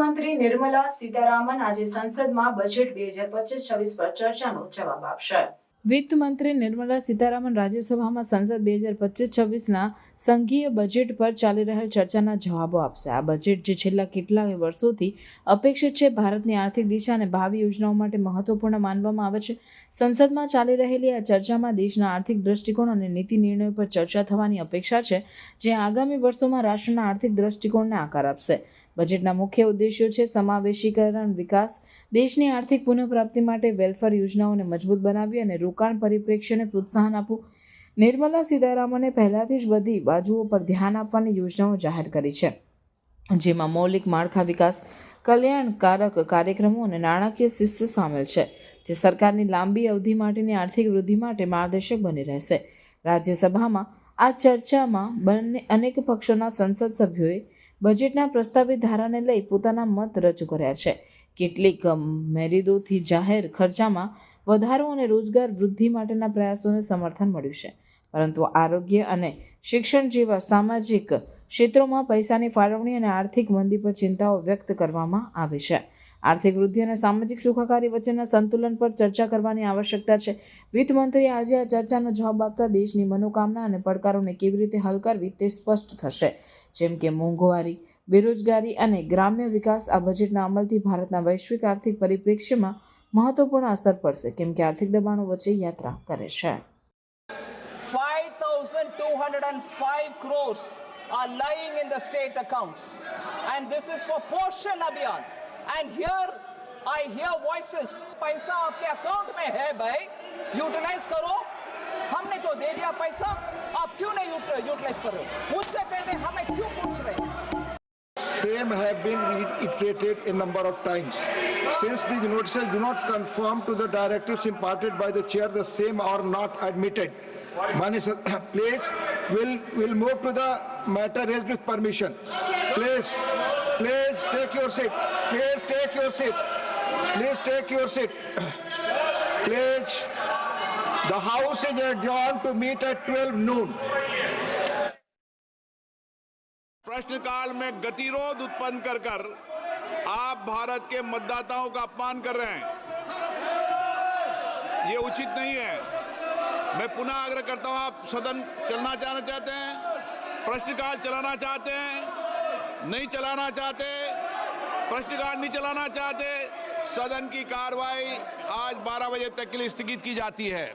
મંત્રી નિર્મલા સીતારામન આજે સંસદમાં બજેટ બે હજાર પચીસ છવ્વીસ પર ચર્ચાનો જવાબ આપશે. વિત્ત મંત્રી નિર્મલા સીતારામન રાજ્યસભામાં સંસદ બે હજાર પચીસ છવ્વીસના સંઘીય બજેટ પર ચાલી રહેલ ચર્ચાના જવાબો આપશે. આ બજેટ જે છેલ્લા કેટલાય વર્ષોથી અપેક્ષિત છે ભારતની આર્થિક દિશા અને ભાવિ યોજનાઓ માટે મહત્વપૂર્ણ માનવામાં આવે છે. સંસદમાં ચાલી રહેલી આ ચર્ચામાં દેશના આર્થિક દ્રષ્ટિકોણ અને નીતિ નિર્ણયો પર ચર્ચા થવાની અપેક્ષા છે, જે આગામી વર્ષોમાં રાષ્ટ્રના આર્થિક દ્રષ્ટિકોણને આકાર આપશે. બજેટના મુખ્ય ઉદ્દેશ્યો છે સમાવેશીકરણ, વિકાસ, દેશની આર્થિક પુનઃપ્રાપ્તિ માટે વેલફેર યોજનાઓને મજબૂત બનાવવી અને રોકાણ પરિપ્રેક્ષ્યને પ્રોત્સાહન આપવું. નિર્મલા સીતારામને પહેલાથી જ બધી બાજુઓ પર ધ્યાન આપવાની યોજનાઓ જાહેર કરી છે, જેમાં મૌલિક માળખા વિકાસ, કલ્યાણકારક કાર્યક્રમો અને નાણાકીય શિસ્ત સામેલ છે, જે સરકારની લાંબી અવધિ માટેની આર્થિક વૃદ્ધિ માટે માર્ગદર્શક બની રહેશે. રાજ્યસભામાં આ ચર્ચામાં બંને અનેક પક્ષોના સંસદ સભ્યોએ બજેટના પ્રસ્તાવિત ધારાને લઈ પોતાના મત રજૂ કર્યા છે. કેટલીક મેરિદોથી જાહેર ખર્ચામાં વધારો અને રોજગાર વૃદ્ધિ માટેના પ્રયાસોને સમર્થન મળ્યું છે. પરંતુ આરોગ્ય અને શિક્ષણ જેવા સામાજિક ક્ષેત્રોમાં પૈસાની ફાળવણી અને આર્થિક મંદી પર ચિંતાઓ વ્યક્ત કરવામાં આવી છે. આર્થિક વૃદ્ધિ અને સામાજિક સુખાકારી વચ્ચેના સંતુલન પર ચર્ચા કરવાની આવશ્યકતા છે વિત્ત મંત્રીએ આજે આ ચર્ચાનો જવાબ આપતા દેશની મનોકામના અને પડકારોને કેવી રીતે હલ કરવી તે સ્પષ્ટ થશે જેમ કે મોંઘવારી બેરોજગારી અને ગ્રામ્ય વિકાસ આ બજેટના અમલથી ભારતના વૈશ્વિક આર્થિક પરિપ્રેક્ષ્યમાં મહત્વપૂર્ણ અસર પડશે કેમ કે આર્થિક દબાણો વચ્ચે યાત્રા કરે છે 5,205 crores are lying in the state accounts. And this is for portion Abhiyan. And here I hear voices. पैसा आपके अकाउंट में है भाई यूटिलाइज करो हमने तो दे दिया पैसा आप क्यों नहीं यूटिलाइज कर रहे हो मुझसे पहले हमें क्यों पूछ रहे हो Same have been reiterated a number of times. Since these notices do not conform to the directives imparted by the chair, the same are not admitted. Mani sir, please, will will move to the matter raised with permission. Please, Please take your seat. Please take your seat. Please take your seat. Please, the house is adjourned to meet at 12 noon. प्रश्नकाल में गतिरोध उत्पन्न कर कर आप भारत के मतदाताओं का अपमान कर रहे हैं ये उचित नहीं है मैं पुनः आग्रह करता हूँ आप सदन चलना चाहना चाहते हैं प्रश्नकाल चलाना चाहते हैं नहीं चलाना चाहते प्रश्नकाल नहीं चलाना चाहते सदन की कार्रवाई आज 12 बजे तक के लिए स्थगित की जाती है